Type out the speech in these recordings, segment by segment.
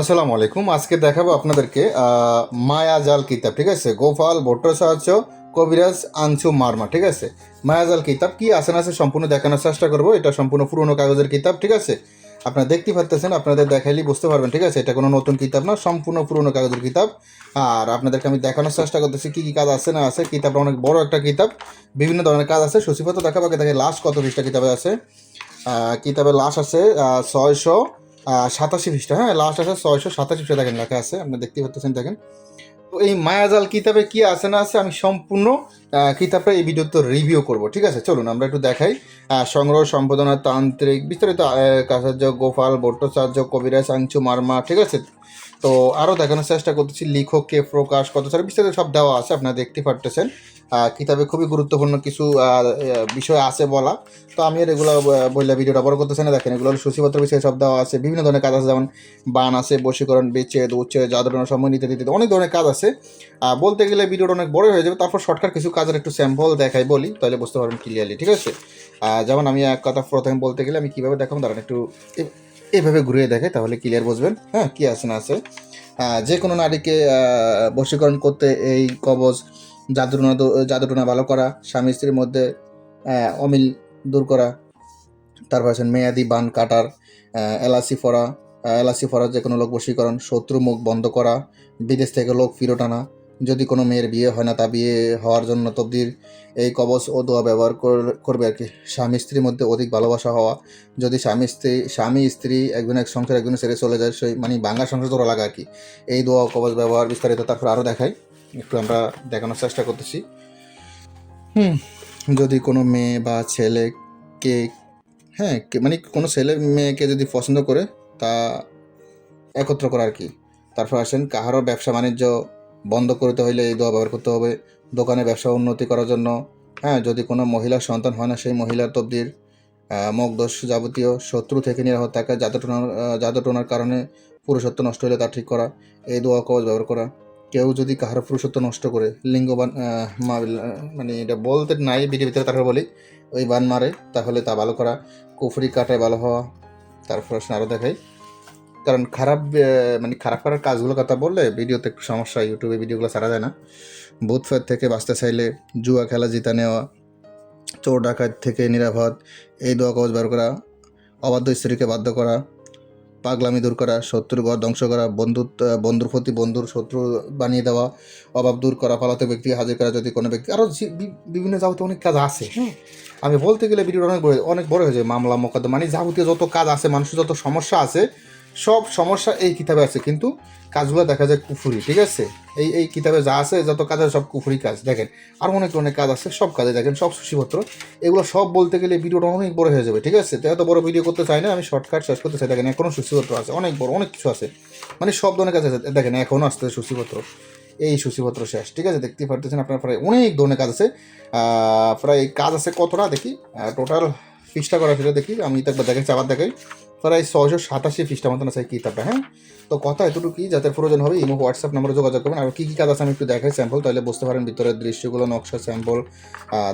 আসসালামু আলাইকুম। আজকে দেখাবো আপনাদেরকে মায়াজাল কিতাব, ঠিক আছে? গোপাল ভট্টাচার্য, কবিরাজ আনছু মারমা, ঠিক আছে? মায়াজাল কিতাব কি আছে না সম্পূর্ণ দেখানোর চেষ্টা করব। এটা সম্পূর্ণ পুরনো কাগজের কিতাব, ঠিক আছে? আপনারা দেখতে পারতেছেন, আপনাদের দেখাইলেই বুঝতে পারবেন, ঠিক আছে? এটা কোনো নতুন কিতাব না, সম্পূর্ণ পুরনো কাগজের কিতাব। আর আপনাদেরকে আমি দেখানোর চেষ্টা করতেছি, কী কী কাজ আছে না আছে। কিতাবটা অনেক বড় একটা কিতাব। বিভিন্ন ধরনের কাজ আছে। সূচিপত্র দেখাবো, আগে দেখে লাস্ট কত পৃষ্ঠা কিতাবে আছে। কিতাবের লাস্ট আছে ছয়শো সাতাশি পৃষ্ঠা হ্যাঁ লাস্ট আছে ছয়শো সাতাশি পৃষ্ঠা দেখেন লেখা আছে, আপনি দেখতে পাচ্ছেন, দেখেন। তো এই মায়াজাল কিতাবে কি আছে না আছে আমি সম্পূর্ণ কিতাবটা এই ভিডিওতে রিভিউ করব, ঠিক আছে? চলুন, আমরা একটু দেখাই। সংগ্রহ, সম্পাদনা, তান্ত্রিক, বিস্তারিত কাচার্য গোপাল, ভট্টাচার্য, কবিরাজ, আংচু, মার্মা, ঠিক আছে? তো আরও দেখানোর চেষ্টা করতেছি, লেখক কে প্রকাশ, কত সারা বিস্তারিত সব দেওয়া আছে, আপনারা দেখতে পারতেছেন। কিতাবে খুবই গুরুত্বপূর্ণ কিছু বিষয় আছে বলা। তো আমি আর এগুলো বললে ভিডিওটা বড় করতেছে না, দেখেন এগুলো সূচিপত্র বিষয়ে সব দেওয়া আছে, বিভিন্ন ধরনের কাজ আছে, যেমন বান আছে, বশীকরণ বিচ্ছেদ উচ্ছেদ জাদুটনা সময়, নিতে দিতে অনেক ধরনের কাজ আছে। বলতে গেলে ভিডিওটা অনেক বড় হয়ে যাবে, তারপর শর্টকাট কিছু কাজের একটু স্যাম্পল দেখাই বলি, তাহলে বুঝতে পারবেন ক্লিয়ারলি ঠিক আছে? যেমন আমি এক কথা প্রথমে বলতে গেলে আমি কীভাবে দেখাবো, দাঁড়ান একটু এভাবে ঘুরিয়ে দেখে তাহলে ক্লিয়ার বুঝবেন। হ্যাঁ কী আছে না আছে। যে কোনো নারীকে বশীকরণ করতে এই কবজ জাদুটনা জাদুটনা ভালো করা, স্বামী স্ত্রীর মধ্যে অমিল দূর করা তারপর আছেন মেয়াদি বান কাটার এলাসি ফরা এলাসি ফরা যে কোনো লোক বশীকরণ, শত্রু মুখ বন্ধ করা, বিদেশ থেকে লোক ফিরত আনা যদি কোনো মেয়ের বিয়ে হয় না, তা বিয়ে হওয়ার জন্য তবদির এই কবচ ও দোয়া ব্যবহার কর- করবে আর কি। স্বামী স্ত্রীর মধ্যে অধিক ভালোবাসা হওয়া। যদি স্বামী স্ত্রী স্বামী স্ত্রী একজন এক সংসার, একজনে ছেড়ে চলে যায়, সেই মানে বাংলা সংসার জোড়া লাগা আর কি। এই দোয়া কবচ ব্যবহার বিস্তারিত তারপর আরও দেখাই। একটু আমরা দেখানোর চেষ্টা করতেছি। হুম, যদি কোনো মেয়ে বা ছেলে ছেলেকে হ্যাঁ কে- মানে কোনো ছেলে মেয়েকে যদি পছন্দ করে, তা একত্র করা আর কি। তারপর আসেন, কাহারও ব্যবসা বাণিজ্য বন্ধ করতে হইলে এই দোয়া ব্যবহার করতে হবে। দোকানে ব্যবসা উন্নতি করার জন্য। হ্যাঁ যদি কোনো মহিলার সন্তান হয় না, সেই মহিলার তবদির মগদোষ যাবতীয় শত্রু থেকে নিরাপদ থাকা জাদুটনার জাদুটনার কারণে পুরুষত্ব নষ্ট হলে তা ঠিক করা। এই দোয়া কবচ ব্যবহার করা। কেউ যদি কাহার পুরুষত্ব নষ্ট করে, লিঙ্গবান মা- মানে এটা বলতে নাই বিটির ভিতরে তারপর বলি, ওই বান মারে, তাহলে তা ভালো করা। কুফরি কাটায় ভালো হওয়া, তারপর আরও দেখাই। কারণ খারাপ মানে খারাপ খারাপ কাজগুলোর কথা বললে ভিডিওতে একটু সমস্যা ইউটিউবে ভিডিওগুলো ছাড়া যায় না। বুথ ফের থেকে বাঁচতে চাইলে জুয়া খেলা জিতা নেওয়া চোর ডাকাত থেকে নিরাপদ এই দোয়া কবচ বার করা অবাধ্য স্ত্রীকে বাধ্য করা পাগলামি দূর করা শত্রুর ঘর ধ্বংস করা বন্ধুত্ব বন্ধুর প্রতি বন্ধুর শত্রু বানিয়ে দেওয়া অভাব দূর করা পলাতক ব্যক্তিকে হাজির করা যদি কোনো ব্যক্তি আরও বিভিন্ন যাবতীয় অনেক কাজ আছে। হ্যাঁ আমি বলতে গেলে ভিডিওটা অনেক বড় অনেক বড় হয়ে যায় মামলা মোকদ্দমা মানে যাবতীয় যত কাজ আছে মানুষের যত সমস্যা আছে সব সমস্যা এই কিতাবে আছে, কিন্তু কাজগুলো দেখা যায় কুফুরি, ঠিক আছে? এই এই কিতাবে যা আছে, যত কাজ আছে, সব কুফুরি কাজ। দেখেন, আর অনেক অনেক কাজ আছে, সব কাজে দেখেন, সব সূচিপত্র এগুলো সব বলতে গেলে ভিডিওটা অনেক বড় হয়ে যাবে, ঠিক আছে? তো এত বড় ভিডিও করতে চাই না, আমি শর্টকাট শেষ করতে চাই। দেখেন এখনও সূচিপত্র আছে, অনেক বড়, অনেক কিছু আছে। মানে সব ধরনের কাজ আছে। দেখেন এখনও আসতে সূচিপত্র এই সূচিপত্র শেষ, ঠিক আছে? দেখতে পারতেছেন আপনার প্রায় অনেক ধরনের কাজ আছে। প্রায় কাজ আছে কতটা, দেখি। টোটাল পৃষ্ঠা করা ফিরে দেখি। আমি তো একবার দেখাচ্ছি, আবার দেখাই। প্রায় ছয়শো সাতাশি পৃষ্ঠা মতন আছে কিতাবটা হ্যাঁ? তো কথা এতটুকু কি যাদের প্রয়োজন হবে ইমো, হোয়াটসঅ্যাপ নম্বরে যোগাযোগ করবেন। আর কী কী কাজ আছে আমি একটু দেখাই স্যাম্পল তাহলে বুঝতে পারেন ভিতরের দৃশ্যগুলো, নকশা স্যাম্পল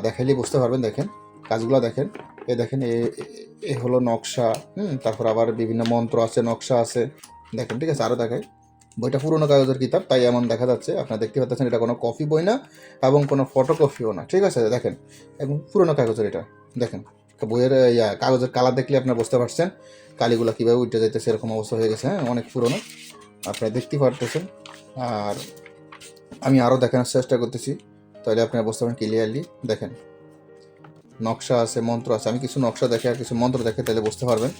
দেখাইলেই বুঝতে পারবেন, দেখেন। কাজগুলো দেখেন। এ দেখেন, এ, এ- এ হলো নকশা, হুম? তারপর আবার বিভিন্ন মন্ত্র আছে, নকশা আছে। দেখেন, ঠিক আছে আরও দেখাই। বইটা পুরোনো কাগজের কিতাব, তাই এমন দেখা যাচ্ছে। আপনারা দেখতে পাচ্ছেন, এটা কোনো কপি বই না, এবং কোনো ফটোকপিও না, ঠিক আছে? দেখেন এবং পুরোনো কাগজের এটা, দেখেন। বইয়ের ইয়া, কাগজের কালার দেখলে আপনারা বুঝতে পারছেন কালিগুলো কীভাবে উঠে যাইতেছে, এরকম অবস্থা হয়ে গেছে হ্যাঁ অনেক পুরোনো। আপনারা দেখতে পারতেছেন। আর আমি আরও দেখানোর চেষ্টা করতেছি, তাহলে আপনারা বুঝতে পারেন ক্লিয়ারলি দেখেন, নকশা আছে, মন্ত্র আছে। আমি কিছু নকশা দেখে আর কিছু মন্ত্র দেখে তাহলে বুঝতে পারবেন।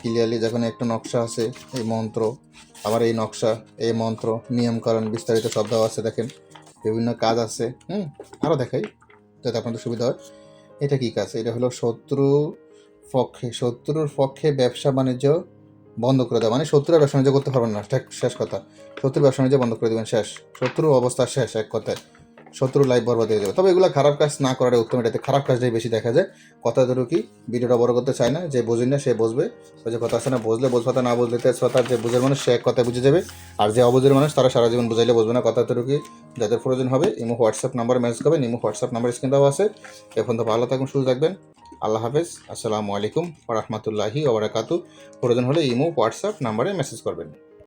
ক্লিয়ারলি যখন একটা নকশা আছে, এই মন্ত্র, আবার এই নকশা, এই মন্ত্র নিয়মকরণ বিস্তারিত দেওয়া আছে, দেখেন। বিভিন্ন কাজ আছে, হুম আরও দেখাই, যাতে আপনাদের সুবিধা হয়। এটা কি কাজ? এটা হলো শত্রু পক্ষে, শত্রুর পক্ষে ব্যবসা বাণিজ্য বন্ধ করে দেওয়া। মানে শত্রুরা ব্যবসা বাণিজ্য করতে পারবেন না। শেষ কথা। শত্রুর ব্যবসা বাণিজ্য বন্ধ করে দেবেন, শেষ। শত্রুর অবস্থা শেষ, এক কথায়। শত্রুর লাইফ বরবাদ হয়ে যাবে। তবে এগুলো খারাপ কাজ না করার উত্তম। এটাতে খারাপ কাজটাই বেশি দেখা যায়। কথা ধরো কি, ভিডিওটা বড় করতে চায় না, যে বোঝেন না সে বুঝবে। ওই যে কথা আছে না, বুঝলে কথা না বুঝলে শ্রোতার যে বুঝের মানুষ, সে এক কথায় বুঝে যাবে। আর যে অবুঝের মানুষ, তারা সারা জীবন বুঝাইলে বুঝবে না। কথা ধরো কি, যাদের প্রয়োজন হবে, ইমো, হোয়াটসঅ্যাপ নাম্বার মেসেজ করবেন। ইমো, হোয়াটসঅ্যাপ নাম্বার স্ক্রিন দেওয়া আছে। এখন তো ভালো থাকুন সুযোগ থাকবেন। আল্লাহ হাফেজ। আসসালামু আলাইকুম রহমতুল্লাহি ওবরাকাতু প্রয়োজন হলে ইমো, হোয়াটসঅ্যাপ নাম্বারে মেসেজ করবেন।